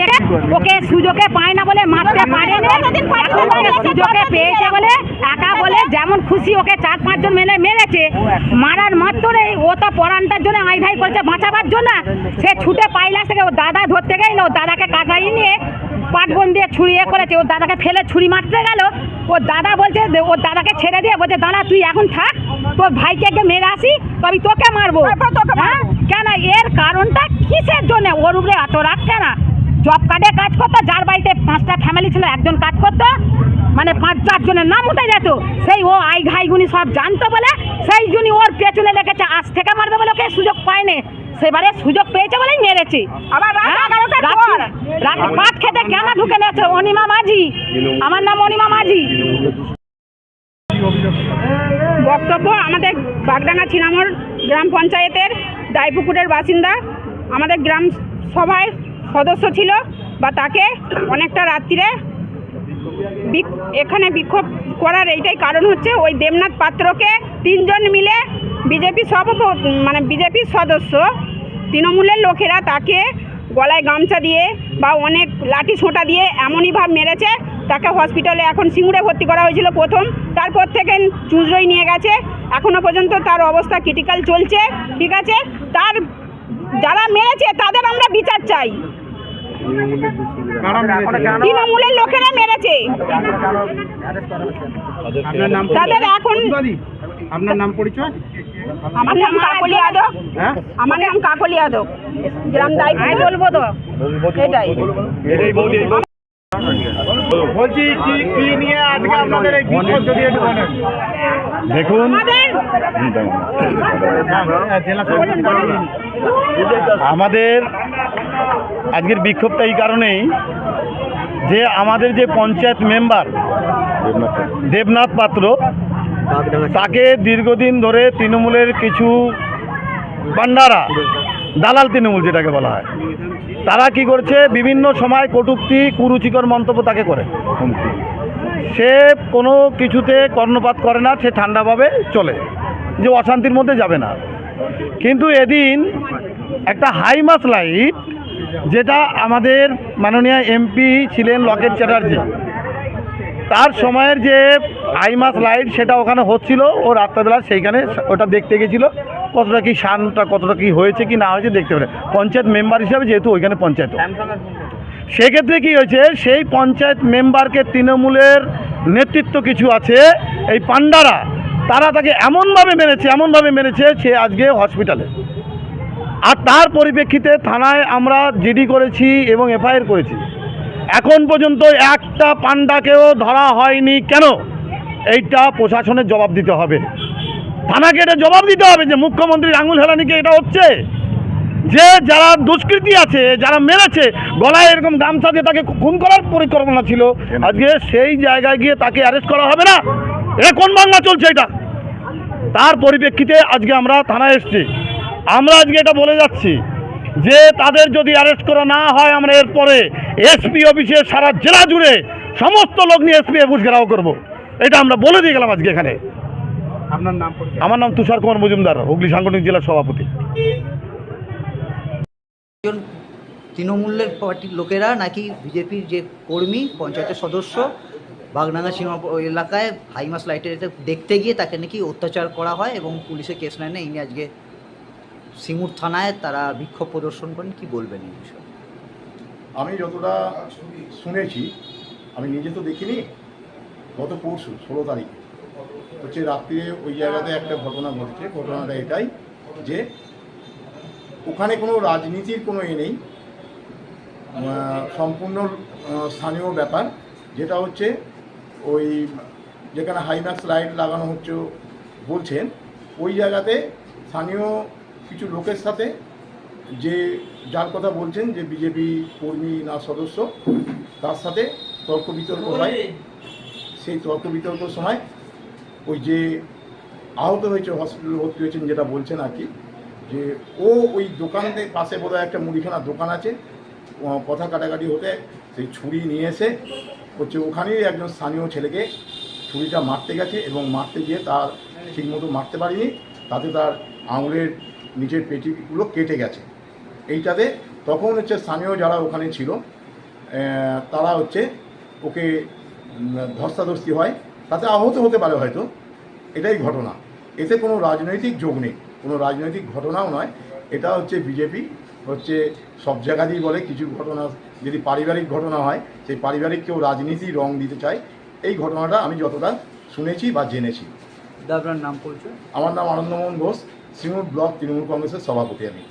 রেখে ওকে সুযোগে পায় না বলে মারতে ওকে সুযোগে পেয়েছে বলে একা বলে যেমন খুশি ওকে চার পাঁচজন মেলে মেরেছে। মারার মাত্রই ও তো পরানটার জন্য আই ধাই করছে বাঁচাবার জন্য। সে ছুটে পাইলা থেকে ও দাদা ধরতে গেল দাদাকে কাটাই নিয়ে পাটবন দিয়ে ছুরি এ করেছে ওর দাদাকে ফেলে ছুরি মারতে গেল। ওর দাদা বলছে ওর দাদাকে ছেড়ে দিয়ে বলছে দাদা তুই এখন থাক তোর ভাইকে মেরে আসি তবে তোকে মারবো। হ্যাঁ? কেন? এর কারণটা কিসের জন্য? ওর উপরে এত রাগ কেন? জব কার্ডে কাজ করতো যার বাড়িতে পাঁচটা ফ্যামিলি ছিল একজন কাজ করতো মানে পাঁচ চারজনের নাম উঠে যেত। সেই ও আই ঘাইগুনি সব জানতো বলে সেই জন্য ওর পেছনে লেগেছে আজ থেকে মারবে বলে ওকে সুযোগ পায়নি। সেবারে সুযোগ পেয়েছে বলেই মেরেছে। আবার রাত হ্যাঁ? খেতে কেন ঢুকে গেছে অনিমা মাঝি। আমার নাম অনিমা মাঝি। বক্তব্য আমাদের বাগডাঙ্গা ছিনামর গ্রাম পঞ্চায়েতের দাইপুকুরের বাসিন্দা আমাদের গ্রাম সভায় সদস্য ছিল বা তাকে অনেকটা রাত্রিরে এখানে বিক্ষোভ করার এইটাই কারণ হচ্ছে ওই দেবনাথ পাত্রকে তিনজন মিলে বিজেপি সব মানে বিজেপির সদস্য তৃণমূলের লোকেরা তাকে গলায় গামছা দিয়ে বা অনেক লাঠি ছোঁটা দিয়ে এমনই ভাব মেরেছে। তাকে হসপিটালে এখন সিঙ্গুরে ভর্তি করা হয়েছিল প্রথম। তারপর থেকে চুঁচড়োই নিয়ে গেছে। এখনও পর্যন্ত তার অবস্থা ক্রিটিক্যাল চলছে, ঠিক আছে? তার যারা মেরেছে তাদের আমরা বিচার চাই। তৃণমূলের লোকেরা মেরেছে। আপনার নাম তাদের এখন আপনার নাম পরিচয়? আমার নাম কাকলি যাদব হ্যাঁ? আমার নাম কাকলি যাদব গ্রাম দায়িত্ব বলব তো। এটাই। বলছি। কি কি নিয়ে আজকে আপনাদের এই বিক্ষোভ যদি একটু বলেন। দেখুন। আমাদের হ্যাঁ, জেলা সভাপতি আমাদের আজকের বিক্ষোভটা এই কারণেই যে আমাদের যে পঞ্চায়েত মেম্বার দেবনাথ পাত্র, তাকে দীর্ঘদিন ধরে তৃণমূলের কিছু বান্ডারা, দালাল তৃণমূল যেটাকে বলা হয়, তারা কি করছে? বিভিন্ন সময় কটূক্তি, কুরুচিকর মন্তব্য তাকে করে। সে কোনো কিছুতে কর্ণপাত করে না, সে ঠান্ডাভাবে চলে, যে অশান্তির মধ্যে যাবে না। কিন্তু এদিন একটা হাই মাস লাইট যেটা আমাদের মাননীয় এমপি ছিলেন লকেট চ্যাটার্জি। তার সময়ের যে হাই মাস লাইট সেটা ওখানে হচ্ছিল, ও রাত্রেবেলা সেইখানে ওটা দেখতে গেছিল, কতটা কি শানটা, কতটা কি হয়েছে, কি না হয়েছে দেখতে পারে পঞ্চায়েত মেম্বার হিসাবে যেহেতু ওইখানে পঞ্চায়েত। সেক্ষেত্রে কি হয়েছে, সেই পঞ্চায়েত মেম্বারকে তৃণমূলের নেতৃত্ব কিছু আছে, এই পান্ডারা তারা তাকে এমনভাবে মেরেছে এমনভাবে মেরেছে সে আজকে হসপিটালে আর তার পরিপ্রেক্ষিতে থানায় আমরা জিডি করেছি এবং এফআইআর করেছি। এখন পর্যন্ত একটা পান্ডাকেও ধরা হয়নি কেন? এইটা প্রশাসনের জবাব দিতে হবে। থানাকে এটা জবাব দিতে হবে যে মুখ্যমন্ত্রীর আঙুল হেলানিকে এটা হচ্ছে যে যারা দুষ্কৃতী আছে, যারা মেরেছে, গলায় এরকম গামছা দিয়ে তাকে খুন করার পরিকল্পনা ছিল, আজকে সেই জায়গায় গিয়ে তাকে অ্যারেস্ট করা হবে না? এটা কোন বাংলা চলছে এটা? তার পরিপ্রেক্ষিতে আজকে আমরা থানায় এসেছি। আমরা আজকে এটা বলে যাচ্ছি যে তাদের যদি অ্যারেস্ট করা না হয় আমরা এরপরে এসপি অফিসে সারা জেলা জুড়ে সমস্ত লোক নিয়ে এসপি অফিস ঘেরাও করব। এটা আমরা বলে দিয়ে গেলাম আজকে এখানে। আপনার নাম আমার নাম তুষার কুমার মজুমদার হুগলি সাংগঠনিক জেলার সভাপতি। তৃণমূলের পার্টির লোকেরা নাকি বিজেপির যে কর্মী পঞ্চায়েতের সদস্য বাগডাঙ্গা সীমা এলাকায় হাইমাস লাইটের দেখতে গিয়ে তাকে নাকি অত্যাচার করা হয় এবং পুলিশে কেস নেয় না ইনি আজকে সিঙ্গুর থানায় তারা বিক্ষোভ প্রদর্শন করেন, কি বলবেন এই বিষয়ে? আমি যতটা শুনেছি, আমি নিজে তো দেখিনি, গত পরশু, ষোলো তারিখে। হচ্ছে রাত্রিরে ওই জায়গাতে একটা ঘটনা ঘটেছে, ঘটনাটা এটাই যে ওখানে কোনো রাজনীতির কোনো এ নেই সম্পূর্ণ স্থানীয় ব্যাপার, যেটা হচ্ছে ওই যেখানে হাইম্যাক্স লাইট লাগানো হচ্ছে বলছেন, ওই জায়গাতে স্থানীয় কিছু লোকের সাথে যে যার কথা বলছেন যে বিজেপি কর্মী না সদস্য, তার সাথে তর্ক বিতর্ক হয়। সেই তর্ক বিতর্কের সময় ওই যে আহত হয়েছে হসপিটালে ভর্তি হয়েছেন যেটা বলছেন আর কি, যে ও ওই দোকানের পাশে বোধহয় একটা মুদিখানার দোকান আছে কথা কাটাকাটি হতে সেই ছুরি নিয়ে এসে হচ্ছে ওখানেই একজন স্থানীয় ছেলেকে ছুরিটা মারতে গেছে এবং মারতে গিয়ে তার ঠিকমতো মারতে পারিনি, তাতে তার আঙুলের নিচের পেটিগুলো কেটে গেছে। এইটাতে তখন হচ্ছে স্থানীয় যারা ওখানে ছিল তারা হচ্ছে ওকে ধস্তাধস্তি হয় তাতে আহত হতে পারে হয়তো। এটাই ঘটনা। এতে কোনো রাজনৈতিক যোগ নেই। কোনো রাজনৈতিক ঘটনাও নয়। এটা হচ্ছে বিজেপি হচ্ছে সব জায়গাতেই বলে কিছু ঘটনা যদি পারিবারিক ঘটনা হয় সেই পারিবারিক কেউ রাজনীতি রং দিতে চায়। এই ঘটনাটা আমি যতটা শুনেছি বা জেনেছি। আপনার নাম পরিচয়? আমার নাম আনন্দমোহন ঘোষ। শ্রীমুর ব্লক তৃণমূল কংগ্রেসের সভাপতি আমি।